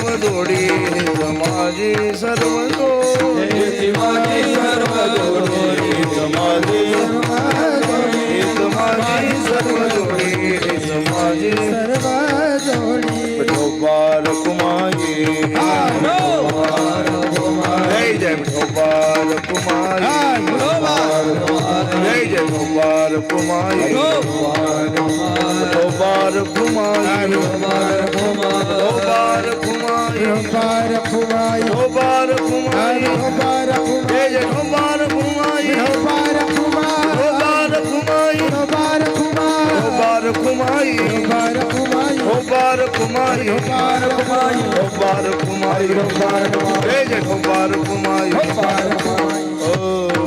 सर्व जोडी हेच माझी सर्व जोडी हेच माझी મુબારક માય મુબારક માય મુબારક મુબારક માય મુબારક માય મુબારક માય મુબારક જય જય મુબારક માય મુબારક મુબારક માય મુબારક મુબારક માય મુબારક માય મુબારક માય મુબારક માય મુબારક માય મુબારક માય જય જય મુબારક માય મુબારક માય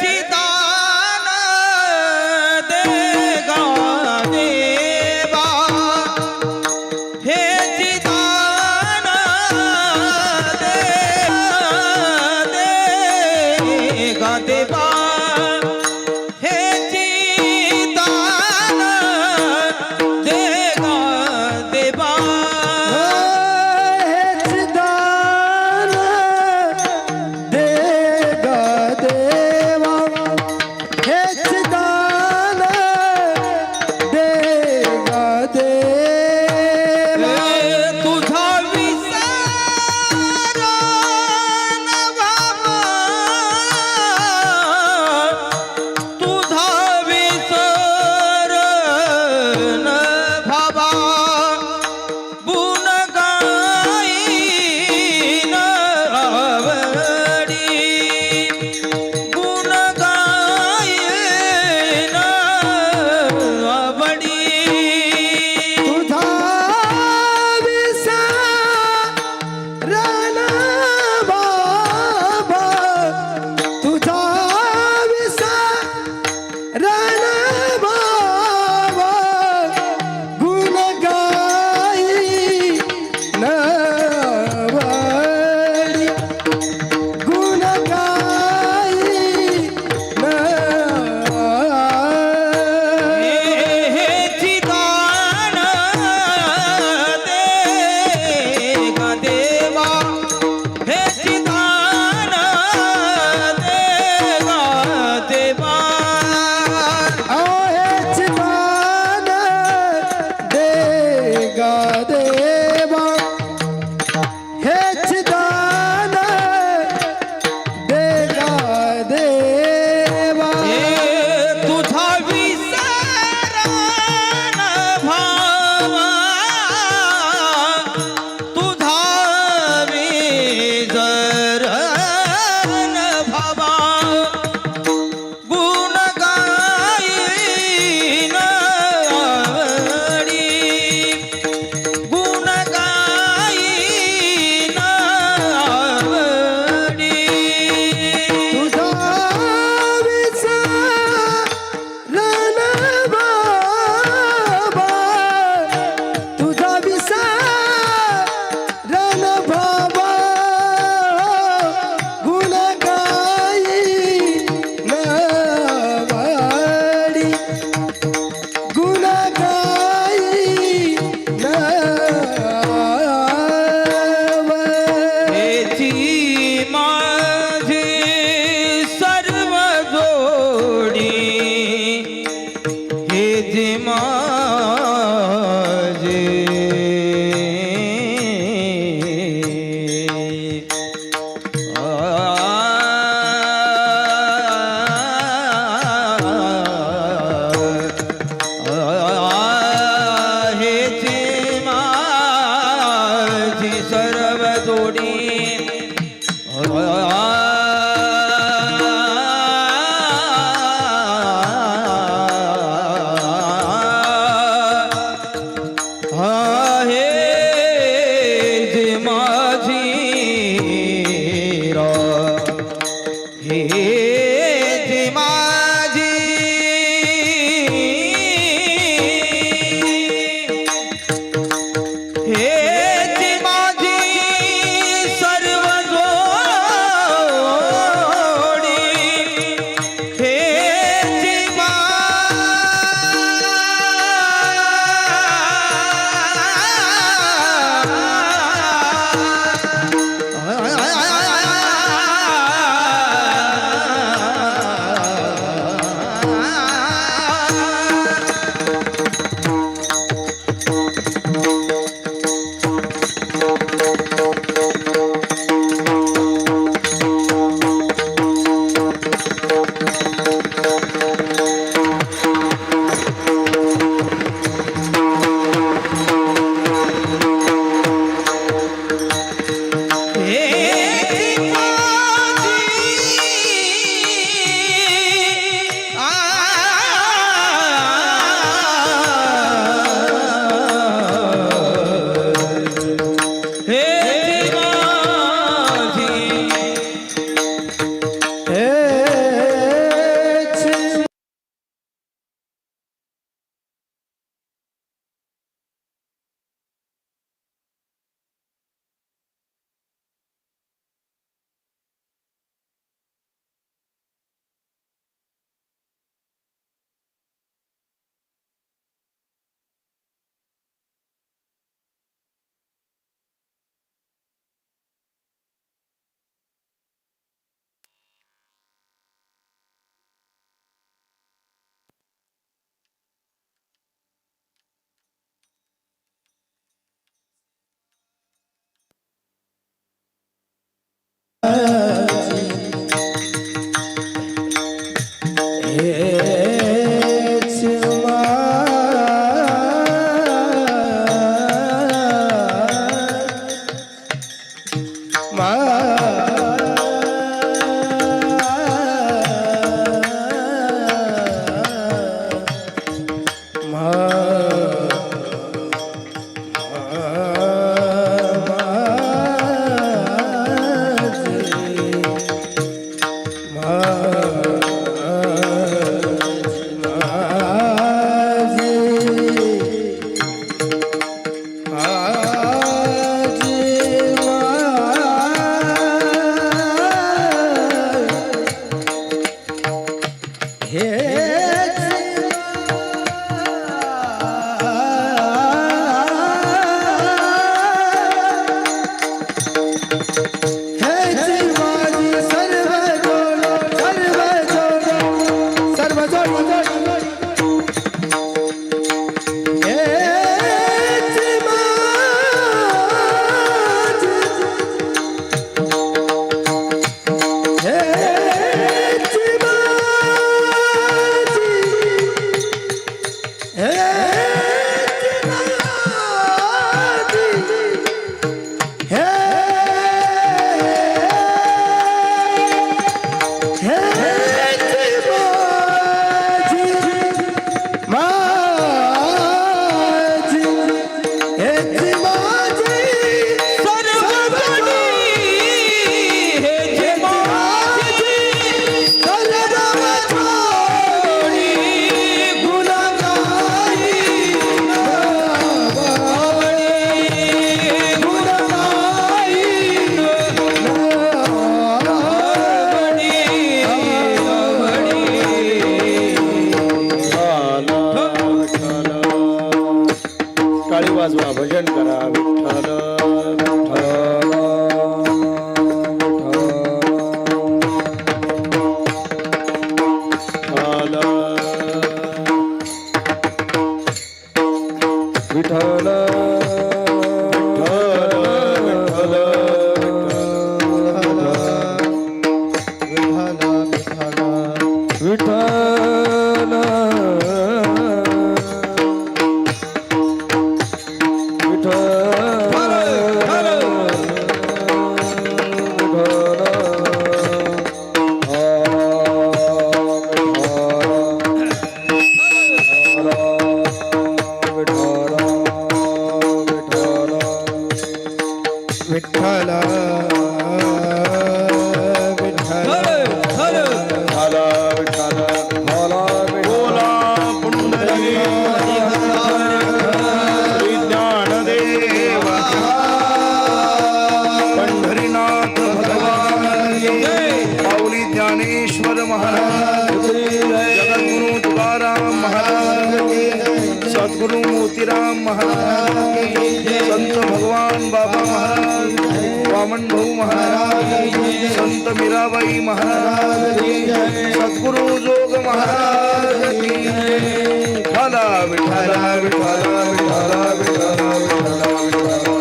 চিতা सद्गुरु मोतीराम महाराज संत भगवान बाबा महाराज वामन भाऊ महाराज संत मीराबाई महाराज सद्गुरु जोग महाराज विठाला विठाला विठाला विठाला विठाला विठाला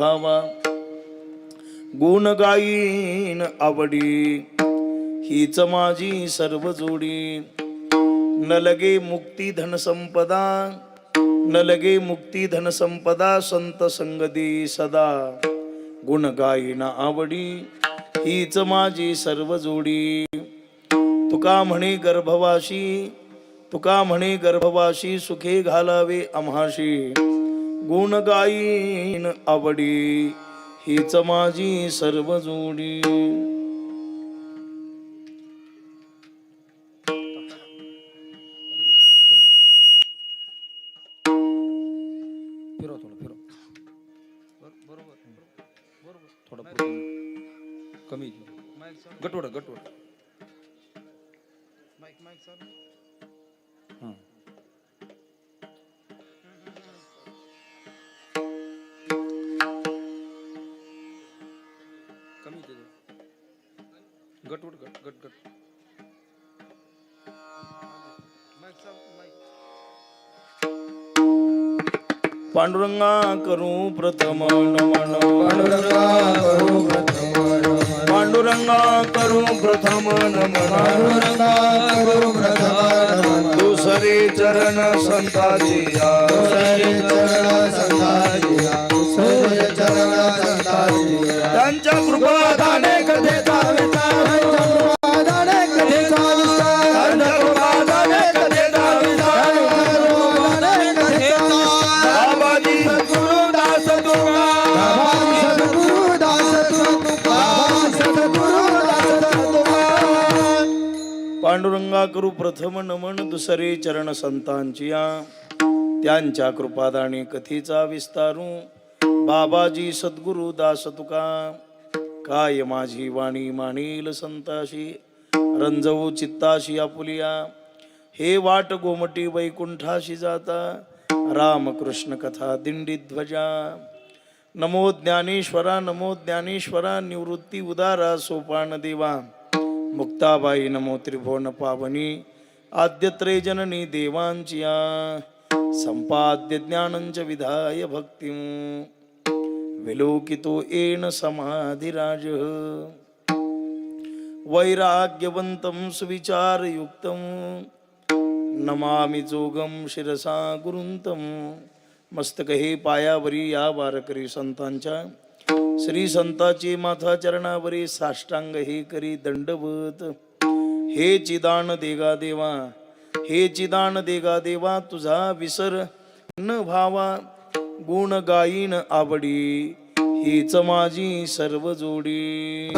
भावा गुण गायीन आवडी हीच माझी सर्व जोडी. न लगे मुक्ती धन संपदा न लगे मुक्ती धन संपदा संत संगदी सदा. गुण गायीन आवडी हीच माझी सर्व जोडी. तुका म्हणे गर्भवाशी तुका म्हणे गर्भवाशी सुखे घालावे आम्हाशी. गुण गाईन आवडी हीच माझी सर्व जोडी. कमी. गटवड गटवड. माईक माईक कमी त्याच्यात गटवड गट गट गट पांडुरंगा करू प्रथम नमन पांडुरंगा करू प्रथम नमन. पांडुरंगा करू प्रथम नमन पांडुरंगा करू प्रथम नमन. दुसरे चरण संताची या. दुसरे चरण संताजिया, दुसरे चरण संताजिया. त्यांच्या कृपादाने कथेचा विचार कृपादाने कथेचा त्यांच्या कृपादाने कथेचा कृपादाने कथेचा तुका तुका तुका पांडुरंगा करू प्रथम नमन दुसरे चरण संतांचिया. त्यांच्या कृपादाने कथेचा विस्तारू. बाबाजी सद्गुरु दास तुका. काय माझी वाणी मानील संताशी? रंजवू चित्ताशी आपुलिया. हे वाट गोमटी वैकुंठाशी जाता. रामकृष्ण कथा दिंडी ध्वजा. नमो ज्ञानेश्वरा नमो ज्ञानेश्वरा निवृत्ती उदारा सोपान देवा. मुक्ताबाई नमो त्रिभुवन पावनी. आद्यत्रे जननी देवांची संपाद्य ज्ञानंच विधाय भक्तिं विलोकितो येन समाधिराज। वैराग्यवन्तं सुविचारयुक्तं। नमामि जोगं शिरसा गुरुंतम मस्तक हे पायावरी या वारकरी संतांच्या। श्री संताची माथा चरणावरी साष्टांग हे करी दंडवत। हे चिदान देगा देवा हे चिदान देगा देवा तुझा विसर न भावा गुण गायीन आवडी हीच माझी सर्व जोडी.